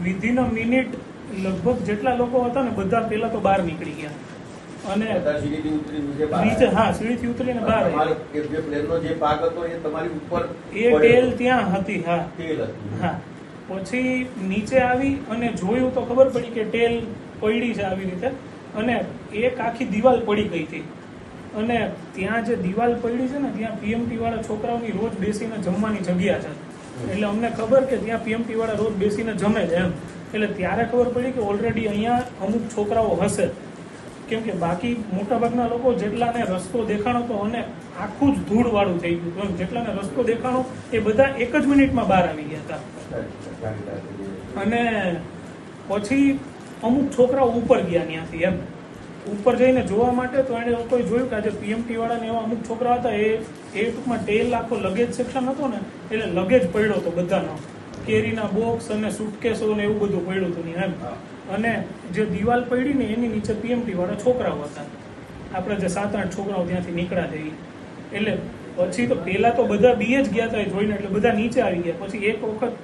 Within a minute લગભગ જેટલા લોકો હતા ને બધા પેલા તો બહાર નીકળી ગયા. અને નીચે. હા સીડીથી ઉતરીને બહાર જે હતો એ તમારી ઉપર એ ટેલ ત્યાં હતી હા. ટેલ હા. પછી નીચે આવી અને જોયું તો ખબર પડી કે ટેલ પડી છે આવી રીતે. અને એક આખી દિવાલ પડી ગઈ હતી. અને ત્યાં જે દિવાલ પડી છે ને ત્યાં પીએમટી વાળા છોકરાઓની રોજ બેસીને જમવાની જગ્યા છે. એટલે અમને ખબર કે ત્યાં પીએમટી વાળા રોજ બેસીને જમે છે એમ. એટલે ત્યારે ખબર પડી કે ઓલરેડી અહીંયા અમુક છોકરાઓ હશે. કેમ કે બાકી મોટાભાગના લોકો જેટલાને રસ્તો દેખાણો તો અને આખું જ ધૂળવાળું થઈ ગયું હતું એમ. જેટલાને રસ્તો દેખાણો એ બધા એક જ મિનિટમાં બહાર આવી ગયા હતા. અને પછી અમુક છોકરાઓ ઉપર ગયા ત્યાંથી એમ. ઉપર જઈને જોવા માટે તો એણે લોકોએ જોયું કે આજે પીએમટી વાળાને એવા અમુક છોકરા હતા એ એ ટૂંકમાં ટેલ આખો લગેજ સેક્શન હતો ને એટલે લગેજ પડ્યો હતો બધાનો. કેરીના બોક્સ અને સુટકેસો ને એવું બધું પડ્યું હતું એમ. અને જે દિવાલ પડી ને એની નીચે પીએમટી વાળા છોકરાઓ હતા. આપણે જે સાત આઠ છોકરાઓ ત્યાંથી નીકળ્યા જઈએ એટલે પછી તો પહેલાં તો બધા બીએ જ ગયા હતા જોઈને એટલે બધા નીચે આવી ગયા. પછી એક વખત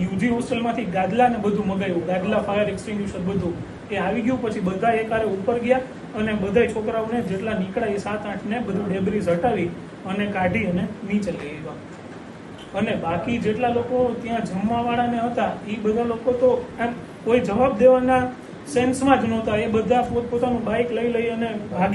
યુજી હોસ્ટેલમાંથી ગાદલા ને બધું મગાવ્યું ગાદલા ફાયર એક્સટિંગ્યુશર બધું. એ આવી ગયું. પછી બધા એકારે ઉપર ગયા અને બધા છોકરાઓને જેટલા નીકળ્યા એ સાત, આઠ ને બધું ડેબ્રીઝ હટાવી અને કાઢી અને નીચે લઈ આવ્યા. અને બાકી જેટલા લોકો ત્યાં જમવા વાળાને હતા એ બધા લોકો તો એમ કોઈ જવાબ દેવાના સેન્સમાં જ નહોતા. એ બધા પોતપોતાનું બાઇક લઈ લઈ અને ભાગી